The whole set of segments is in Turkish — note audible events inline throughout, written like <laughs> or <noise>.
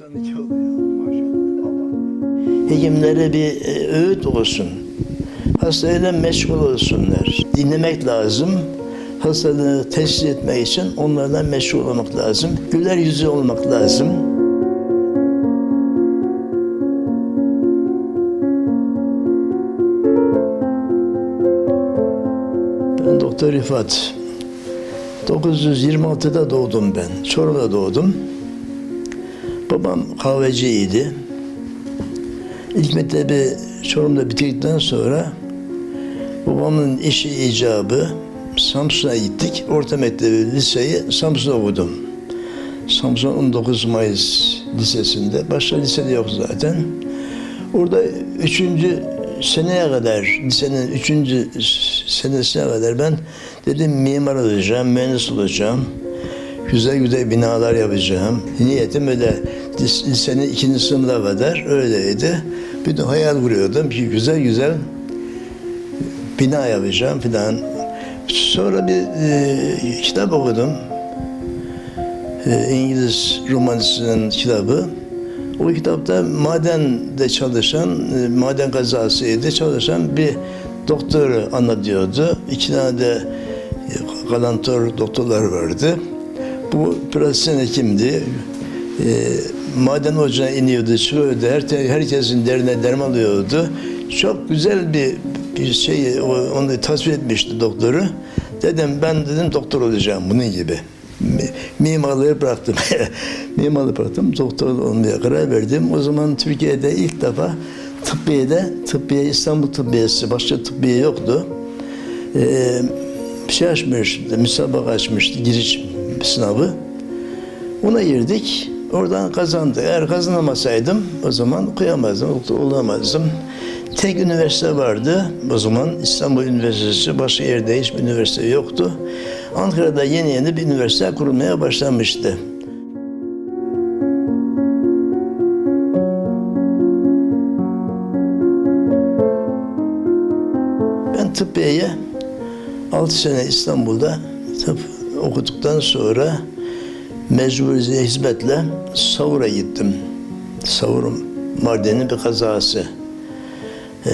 92 oluyor maşallah. Hekimlere bir e, öğüt olsun. Hastayla meşgul olsunlar. Dinlemek lazım. Hastalığı teşhis etmek için onlardan meşgul olmak lazım. Güler yüzü olmak lazım. Ben Doktor Rifat. 926'da doğdum ben. Çorum'da doğdum. Babam kahveciydi. İlk mektebi Çorum'da bitirdikten sonra babamın işi icabı Samsun'a gittik. Orta mektebi liseyi Samsun'da okudum. Samsun 19 Mayıs Lisesi'nde. Başka lisede yok zaten. Orada üçüncü seneye kadar, lisenin üçüncü senesine kadar ben dedim mimar olacağım, mühendis olacağım. Güzel güzel binalar yapacağım. Niyetim öyle lisenin ikinci sınıfına kadar öyleydi. Bir de hayal kuruyordum ki güzel güzel bina yapacağım filan. Sonra bir e, kitap okudum. E, İngiliz romancısının kitabı. O kitapta madende çalışan, e, maden kazasıydı çalışan bir doktoru anlatıyordu. İki tane de e, kalantor doktorlar vardı. Bu pratisyen hekimdi. E, maden ocağına iniyordu, çıkıyordu. Her, herkesin derine derman alıyordu. Çok güzel bir, bir şey, onu tasvir etmişti doktoru. Dedim ben dedim doktor olacağım bunun gibi. Mi- Mimarlığı bıraktım. <laughs> Mimarlığı bıraktım. Doktor olmaya karar verdim. O zaman Türkiye'de ilk defa tıbbiyede, tıbbiye İstanbul Tıbbiyesi, başka tıbbiye yoktu. Ee, bir şey açmıştı, müsabaka açmıştı, giriş sınavı. Ona girdik. Oradan kazandık. Eğer kazanamasaydım o zaman okuyamazdım, olamazdım. Tek üniversite vardı o zaman İstanbul Üniversitesi, başka yerde hiçbir üniversite yoktu. Ankara'da yeni yeni bir üniversite kurulmaya başlamıştı. Ben tıbbiyeye 6 sene İstanbul'da tıp okuduktan sonra mecburi hizmetle Savur'a gittim. Savur'un Mardin'in bir kazası. Ee,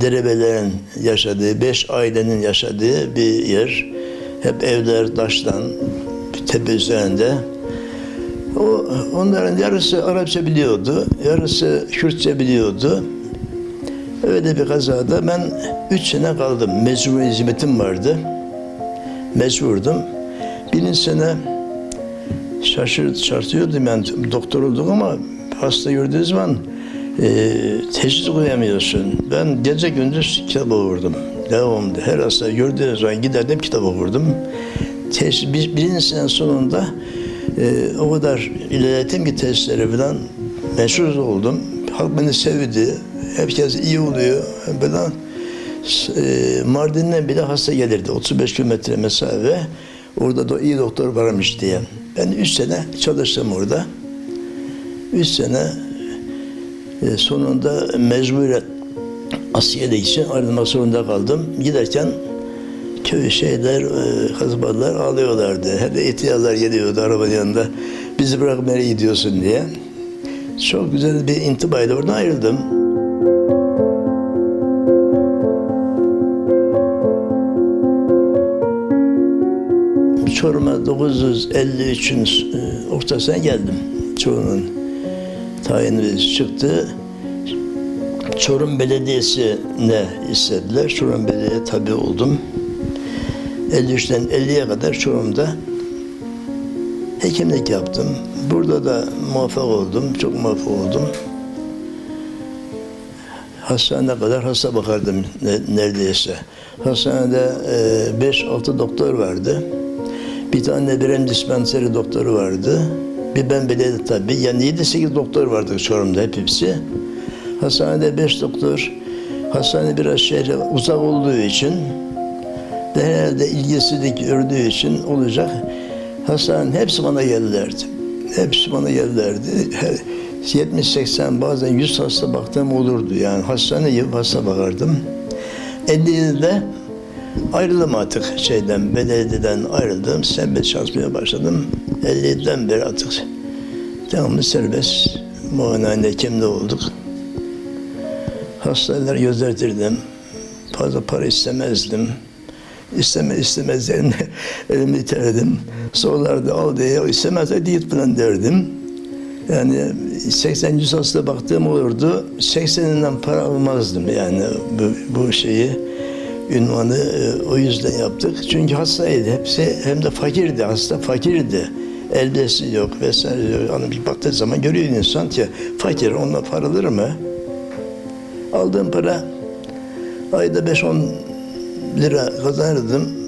derebelerin yaşadığı, beş ailenin yaşadığı bir yer. Hep evler taştan, tepe üzerinde. O, onların yarısı Arapça biliyordu, yarısı Kürtçe biliyordu. Öyle bir kazada ben üç sene kaldım. Mecbur hizmetim vardı. Mecburdum. Birinci sene şaşır, şaşırıyordum ben doktor oldum ama hasta gördüğü zaman e, teşhis koyamıyorsun. Ben gece gündüz kitap okurdum. Devamlı. Her hasta gördüğüm zaman giderdim kitap okurdum. Teşhis, bir, birinci sonunda e, o kadar ilerlettim ki testlere falan meşhur oldum. Halk beni sevdi. Herkes iyi oluyor. Falan. E, Mardin'den bile hasta gelirdi. 35 kilometre mesafe. Orada da iyi doktor varmış diye. Ben üç sene çalıştım orada. Üç sene e, sonunda mecburen Asya'da için ayrılmak zorunda kaldım. Giderken köy şeyler, e, kasabalar ağlıyorlardı. Hep de ihtiyarlar geliyordu arabanın yanında. Bizi bırak nereye gidiyorsun diye. Çok güzel bir intibayla oradan ayrıldım. Çorum'a 953'ün e, ortasına geldim. Çorum'un tayinimiz çıktı. Çorum Belediyesi'ne istediler. Çorum Belediye tabi oldum. 53'ten 50'ye kadar Çorum'da hekimlik yaptım. Burada da muvaffak oldum. Çok muvaffak oldum. Hastaneye kadar hasta bakardım ne- neredeyse. Hastanede 5-6 doktor vardı. Bir tane Berem dispanseri doktoru vardı. Bir ben belediye tabii. Yani 7-8 doktor vardı Çorum'da hepsi. Hastanede 5 doktor. Hastane biraz şehre uzak olduğu için ve herhalde ilgisizlik gördüğü için olacak. Hastanenin hepsi bana geldilerdi. Hepsi bana geldilerdi. Her- 70-80 bazen 100 hasta baktığım olurdu. Yani hastane hasta bakardım. 57'de ayrıldım artık şeyden, belediyeden ayrıldım. Serbest çalışmaya başladım. 57'den beri artık Devamlı serbest muayenehane hekimde olduk. Hastaneler gözletirdim. Fazla para istemezdim. İsteme istemezlerine <laughs> elimi iterdim. Sorularda al diye istemezse git falan derdim. Yani 80 100 hasta baktığım olurdu. 80'inden para almazdım yani bu, bu şeyi ünvanı e, o yüzden yaptık. Çünkü hastaydı. Hepsi hem de fakirdi. Hasta fakirdi. Elbisesi yok vesaire yok. Hani bir baktığı zaman görüyor insan ki fakir onunla para alır mı? Aldığım para ayda 5-10 lira kazanırdım.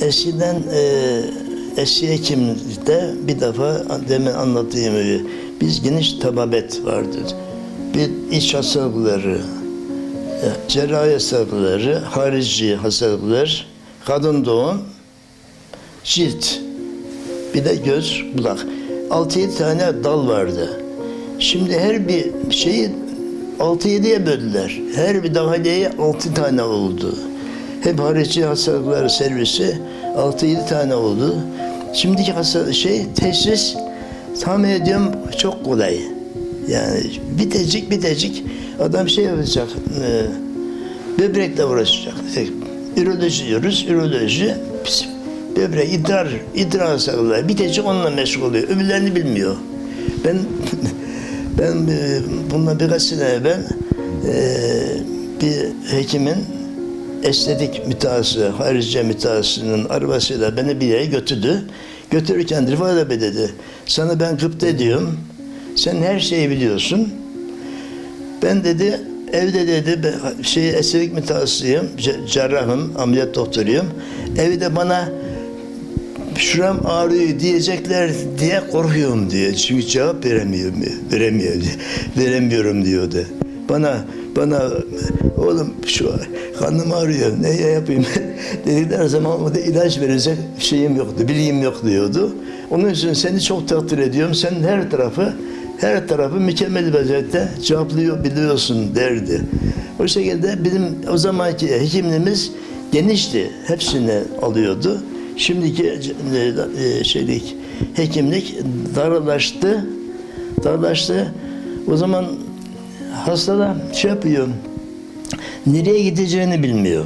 Eskiden e, eski hekimlikte bir defa demin anlattığım gibi biz geniş tababet vardı. Bir iç hastalıkları, e, cerrahi hastalıkları, harici hastalıklar, kadın doğum, cilt, bir de göz, kulak. 6-7 tane dal vardı. Şimdi her bir şeyi 6-7'ye böldüler. Her bir dahaleye 6 tane oldu. Hep harici hastalıkları servisi 6-7 tane oldu. Şimdiki hasta şey teşhis tahmin ediyorum çok kolay. Yani bitecik bitecik adam şey yapacak. E, böbrekle uğraşacak. E, üroloji diyoruz. Üroloji böbrek, idrar, idrar hastalıkları bitecik onunla meşgul oluyor. Öbürlerini bilmiyor. Ben <laughs> ben e, bundan birkaç sene evvel e, bir hekimin estetik mütehassısı, harici mütehassısının arabasıyla beni bir yere götürdü. Götürürken Rıfat Bey dedi, sana ben gıpta ediyorum, sen her şeyi biliyorsun. Ben dedi, evde dedi, şey, estetik mütehassısıyım, ce- cerrahım, ameliyat doktoruyum. Evde bana şuram ağrıyor diyecekler diye korkuyorum diyor. Çünkü cevap veremiyorum, veremiyor, veremiyorum diyordu. Bana bana oğlum şu karnım ağrıyor ne yapayım <laughs> dedikler zaman o da ilaç verecek şeyim yoktu, bilgim yok diyordu. Onun için seni çok takdir ediyorum. Sen her tarafı her tarafı mükemmel vaziyette cevaplıyor biliyorsun derdi. O şekilde bizim o zamanki hekimliğimiz genişti. Hepsini alıyordu. Şimdiki e, e, şeylik hekimlik darlaştı. Darlaştı. O zaman hasta da şey yapıyor. Nereye gideceğini bilmiyor.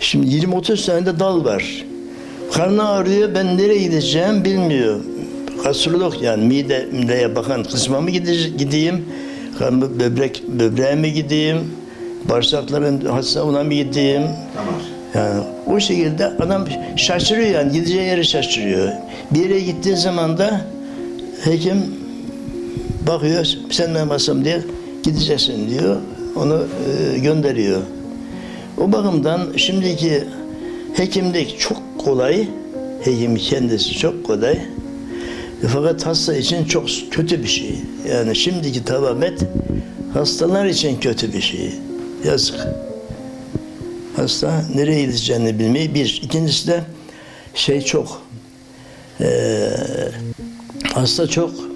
Şimdi 20-30 tane de dal var. Karnı ağrıyor, ben nereye gideceğim bilmiyor. Gastrolog yani mide, mideye bakan kısma mı gide- gideyim, karnı böbrek, böbreğe mi gideyim, bağırsakların hasta olan mı gideyim. Yani o şekilde adam şaşırıyor yani gideceği yeri şaşırıyor. Bir yere gittiği zaman da hekim bakıyor sen hastam diye gideceksin diyor. Onu e, gönderiyor. O bakımdan şimdiki hekimlik çok kolay. Hekim kendisi çok kolay. Fakat hasta için çok kötü bir şey. Yani şimdiki tababet hastalar için kötü bir şey. Yazık. Hasta nereye gideceğini bilmeyi bir. İkincisi de şey çok. eee, hasta çok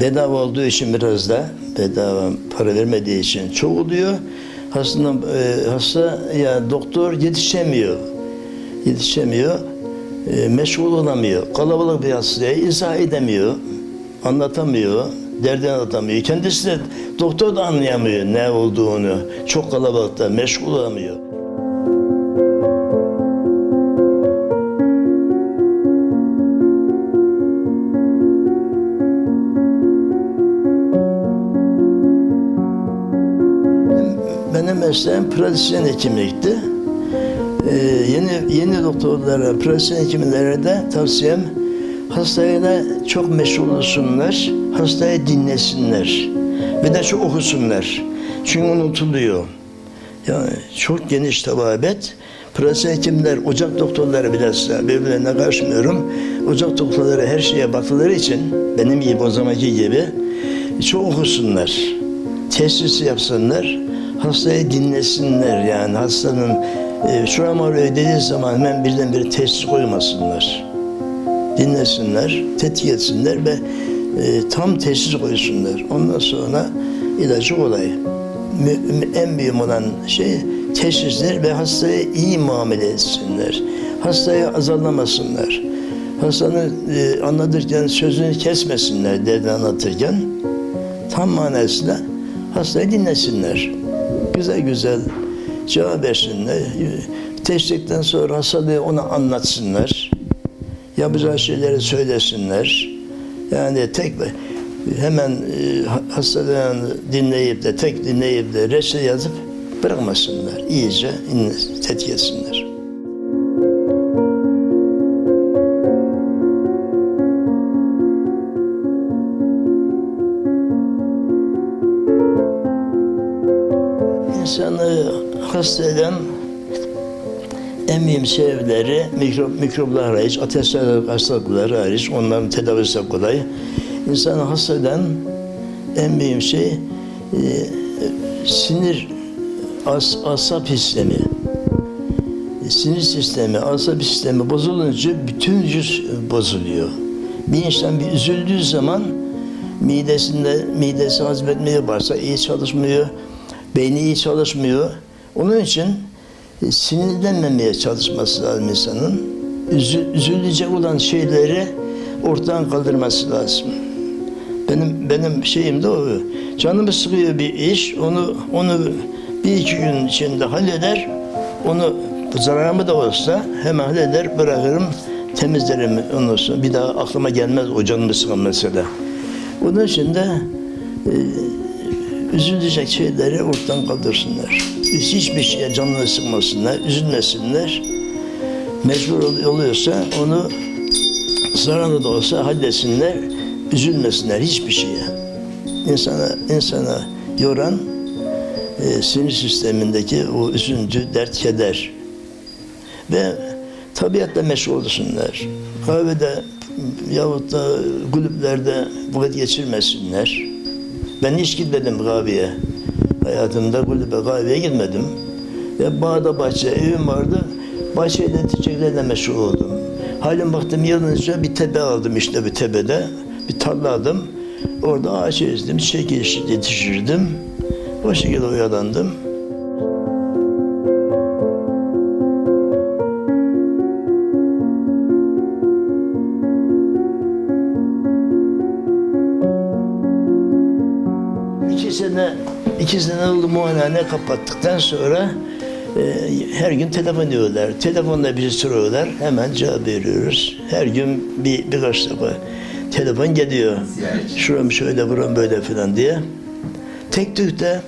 bedava olduğu için biraz da bedava para vermediği için çok oluyor. Hastanın e, hasta ya doktor yetişemiyor. Yetişemiyor. E, meşgul olamıyor. Kalabalık bir hastaya izah edemiyor. Anlatamıyor. Derdini anlatamıyor. Kendisi de doktor da anlayamıyor ne olduğunu. Çok kalabalıkta meşgul olamıyor. Mesleğim pratisyen hekimlikti. Ee, yeni yeni doktorlara, pratisyen hekimlere de tavsiyem hastayla çok meşgul olsunlar, hastayı dinlesinler ve de çok okusunlar. Çünkü unutuluyor. Yani çok geniş tababet. Pratisyen hekimler, ocak doktorları bilhassa birbirlerine karışmıyorum. Ocak doktorları her şeye baktıkları için benim gibi o zamanki gibi çok okusunlar. Teşhisi yapsınlar. Hastayı dinlesinler yani hastanın e, şuram ağrıyor dediği zaman hemen birdenbire teşhis koymasınlar. Dinlesinler, tetkik etsinler ve e, tam teşhis koysunlar. Ondan sonra ilacı kolay. en büyük olan şey teşhisler ve hastaya iyi muamele etsinler. Hastayı azarlamasınlar. Hastanın e, anlatırken sözünü kesmesinler derdini anlatırken. Tam manasıyla hastayı dinlesinler. Güzel güzel cevap versinler. Teşvikten sonra hastalığı ona anlatsınlar. Yapacağı şeyleri söylesinler. Yani tek hemen e, ha- hastalığını dinleyip de tek dinleyip de reçete yazıp bırakmasınlar. İyice tetkik etsinler. Hasta eden en mühim sebepleri mikrop, mikroplar hariç, ateşler hastalıkları hariç, onların tedavisi de kolay. İnsanı hasta eden en mühim şey e, sinir, as, asap sistemi. Sinir sistemi, asap sistemi bozulunca bütün vücut bozuluyor. Bir insan bir üzüldüğü zaman midesinde, midesi hazmetmeye başlar, iyi çalışmıyor, beyni iyi çalışmıyor. Onun için e, sinirlenmemeye çalışması lazım insanın. Üzü, üzülecek olan şeyleri ortadan kaldırması lazım. Benim benim şeyim de o. Canımı sıkıyor bir iş, onu onu bir iki gün içinde halleder. Onu zararımı da olsa hemen halleder, bırakırım, temizlerim sonra. Bir daha aklıma gelmez o canımı sıkan mesela. Onun için de e, üzülecek şeyleri ortadan kaldırsınlar. Hiçbir şeye canını sıkmasınlar, üzülmesinler. Mecbur ol- oluyorsa onu zararlı da olsa halletsinler, üzülmesinler hiçbir şeye. İnsana, insana yoran e, sinir sistemindeki o üzüntü, dert, keder. Ve tabiatla meşgul olsunlar. Kahvede yahut da kulüplerde vakit geçirmesinler. Ben hiç gitmedim kahveye. Hayatımda kulübe kahveye gitmedim. Ve bağda bahçe, evim vardı. Bahçeyle çiçeklerle meşgul oldum. Halim baktım yılınca bir tepe aldım işte bir tepede. Bir tarla aldım. Orada ağaç ezdim, çiçek yetiştirdim. O şekilde oyalandım. 8 numaralı muayene kapattıktan sonra e, her gün telefon ediyorlar. Telefonla bizi soruyorlar. Hemen cevap veriyoruz. Her gün bir birkaç defa telefon geliyor. Şuram şöyle, buram böyle falan diye. Tek tük de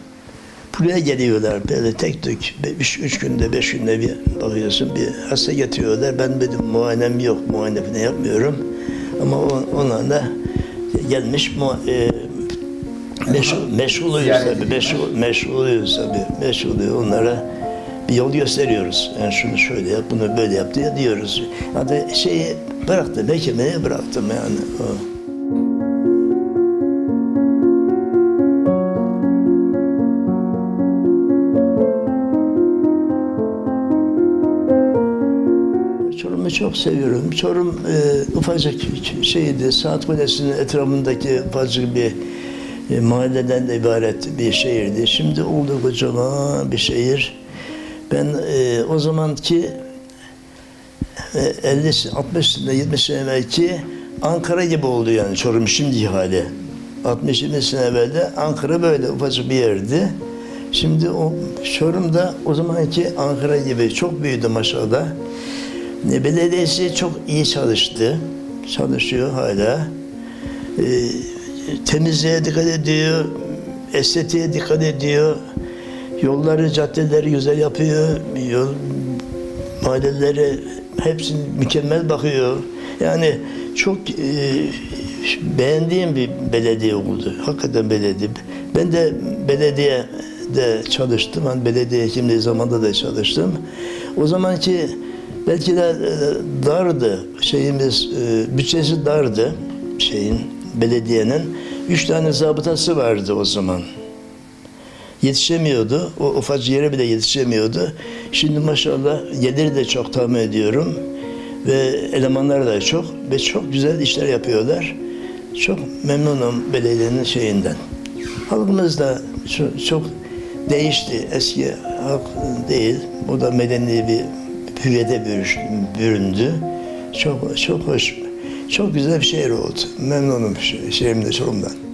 buraya geliyorlar böyle tek tük. Üç, üç günde, beş günde bir bakıyorsun bir hasta getiriyorlar. Ben dedim muayenem yok, muayene falan yapmıyorum. Ama on, da gelmiş e, Meşgul, meşguluyuz tabii, meşgul, meşguluyuz tabii, meşguluyuz. Onlara bir yol gösteriyoruz. Yani şunu şöyle yap, bunu böyle yap diye diyoruz. Hatta şeyi bıraktım, hekimliği bıraktım yani. O. Çorum'u çok seviyorum. Çorum e, ufacık şeydi, Saat Kulesi'nin etrafındaki ufacık bir e, mahalleden de ibaret bir şehirdi. Şimdi oldu kocaman bir şehir. Ben e, o zamanki e, 50, 60 sene, 70 sene evvelki Ankara gibi oldu yani Çorum şimdiki hali. 60-70 sene evvel Ankara böyle ufacık bir yerdi. Şimdi o Çorum'da o zamanki Ankara gibi çok büyüdü maşallah. E, Belediyesi çok iyi çalıştı. Çalışıyor hala. E, temizliğe dikkat ediyor. Estetiğe dikkat ediyor. Yolları, caddeleri güzel yapıyor. Yol, mahalleleri hepsini mükemmel bakıyor. Yani çok e, beğendiğim bir belediye oldu. Hakikaten belediye. Ben de belediye de çalıştım. Hani belediye hekimliği zamanında da çalıştım. O zamanki belki de e, dardı şeyimiz, e, bütçesi dardı şeyin, belediyenin. Üç tane zabıtası vardı o zaman yetişemiyordu. O ufacık yere bile yetişemiyordu. Şimdi maşallah geliri de çok tahmin ediyorum. Ve elemanlar da çok ve çok güzel işler yapıyorlar. Çok memnunum belediyenin şeyinden. Halkımız da çok, çok değişti. Eski halk değil. O da medeni bir hüviyete büründü. Çok çok hoş. Çok güzel bir şehir oldu. Memnunum şehrimde Çorum'dan.